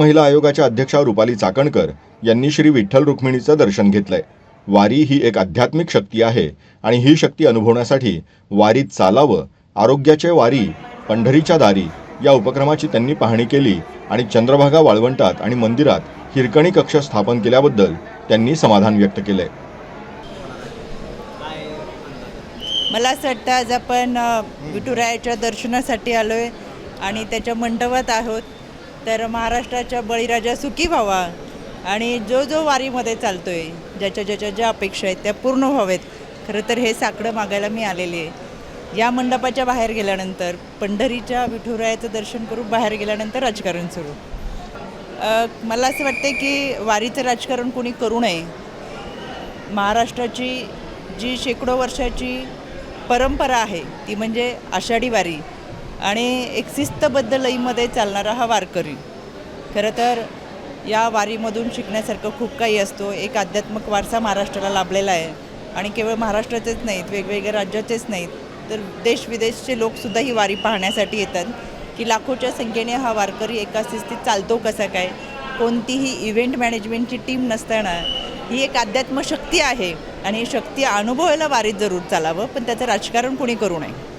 महिला आयोगाच्या अध्यक्षा रुपाली चाकणकर यांनी श्री विठ्ठल रुक्मिणीचं दर्शन घेतलंय. वारी ही एक आध्यात्मिक शक्ती आहे आणि ही शक्ती अनुभवण्यासाठी वारीत चालावं आरोग्याचे वारी पंढरीच्या दारी या उपक्रमाची त्यांनी पाहणी केली आणि चंद्रभागा वाळवंटात आणि मंदिरात हिरकणी कक्ष स्थापन केल्याबद्दल त्यांनी समाधान व्यक्त केलंय. मला असं वाटतं आज आपण विठुरायाच्या दर्शनासाठी आलोय आणि त्याच्या मंडपात आहोत. तर महाराष्ट्राच्या बळीराजा सुखी व्हावा. आणि जो जो वारीमध्ये चालतो आहे ज्याच्या ज्याच्या ज्या अपेक्षा आहेत त्या पूर्ण व्हावेत. खरं तर हे साकडं मागायला मी आलेली आहे. या मंडपाच्या बाहेर गेल्यानंतर पंढरीच्या विठुरायाचं दर्शन करून बाहेर गेल्यानंतर राजकारण सुरू. मला असं वाटतं की वारीचं राजकारण कोणी करू नये. महाराष्ट्राची जी शेकडो वर्षाची परंपरा आहे ती म्हणजे आषाढी वारी. आणि एक शिस्तबद्ध लईमध्ये चालणारा हा वारकरी. खरं तर या वारीमधून शिकण्यासारखं खूप काही असतो. एक आध्यात्मिक वारसा महाराष्ट्राला लाभलेला आहे. आणि केवळ महाराष्ट्राचेच नाहीत वेगवेगळ्या राज्याचेच नाहीत तर देश विदेशचे लोकसुद्धा ही वारी पाहण्यासाठी येतात की लाखोच्या संख्येने हा वारकरी एका शिस्तीत चालतो कसा काय? कोणतीही इव्हेंट मॅनेजमेंटची टीम नसताना ही एक अध्यात्म शक्ती आहे. आणि ही शक्ती अनुभवायला वारीत जरूर चालावं पण त्याचं राजकारण कोणी करू नये.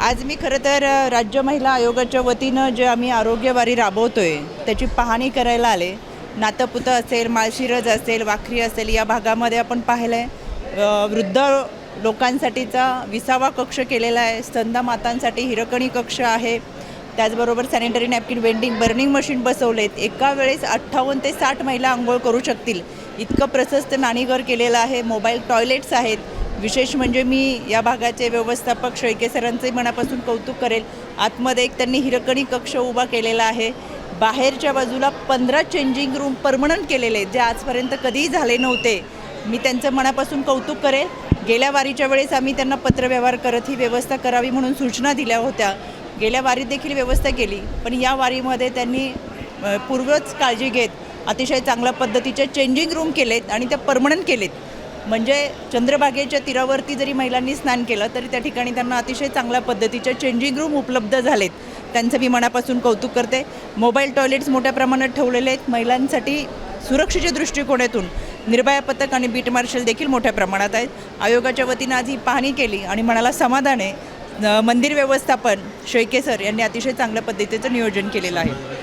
आज मी खरं तर राज्य महिला आयोगाच्या वतीनं जे आम्ही आरोग्यवारी राबवतो आहे त्याची पाहणी करायला आले. नातपुतं असेल माळशिरज असेल वाखरी असेल या भागामध्ये आपण पाहिलं आहे वृद्ध लोकांसाठीचा विसावा कक्ष केलेला आहे. स्तंदा मातांसाठी हिरकणी कक्ष आहे. त्याचबरोबर sanitary napkin vending burning machine बसवलेत. एका वेळेस अठ्ठावन्न ते साठ महिला आंघोळ करू शकतील. इतकं प्रशस्त नाणीघर केलेलं आहे. मोबाईल टॉयलेट्स आहेत. विशेष म्हणजे मी या भागाचे व्यवस्थापक शेळके सरांचे मनापासून कौतुक करेल. आतमध्ये एक त्यांनी हिरकणी कक्ष उभा केलेला आहे. बाहेरच्या बाजूला पंधरा चेंजिंग रूम परमनंट केलेले आहेत जे आजपर्यंत कधीही झाले नव्हते. मी त्यांचं मनापासून कौतुक करेल. गेल्या वारीच्या वेळेस आम्ही त्यांना पत्रव्यवहार करत ही व्यवस्था करावी म्हणून सूचना दिल्या होत्या. गेल्या वारीत देखील व्यवस्था केली पण या वारीमध्ये त्यांनी पूर्वच काळजी घेत अतिशय चांगल्या पद्धतीचे चेंजिंग रूम केलेत आणि त्या परमनंट केलेत. म्हणजे चंद्रभागेच्या तीरावरती जरी महिलांनी स्नान केलं तरी त्या ठिकाणी त्यांना अतिशय चांगल्या पद्धतीचे चेंजिंग रूम उपलब्ध झालेत. त्यांचं मी मनापासून कौतुक करते. मोबाईल टॉयलेट्स मोठ्या प्रमाणात ठेवलेले आहेत. महिलांसाठी सुरक्षेच्या दृष्टिकोनातून निर्भया पथक आणि बीट मार्शल देखील मोठ्या प्रमाणात आहेत. आयोगाच्या वतीनं आज ही पाहणी केली आणि मनाला समाधान आहे. मंदिर व्यवस्थापन शेळके सर यांनी अतिशय चांगल्या पद्धतीचं नियोजन केलेलं आहे.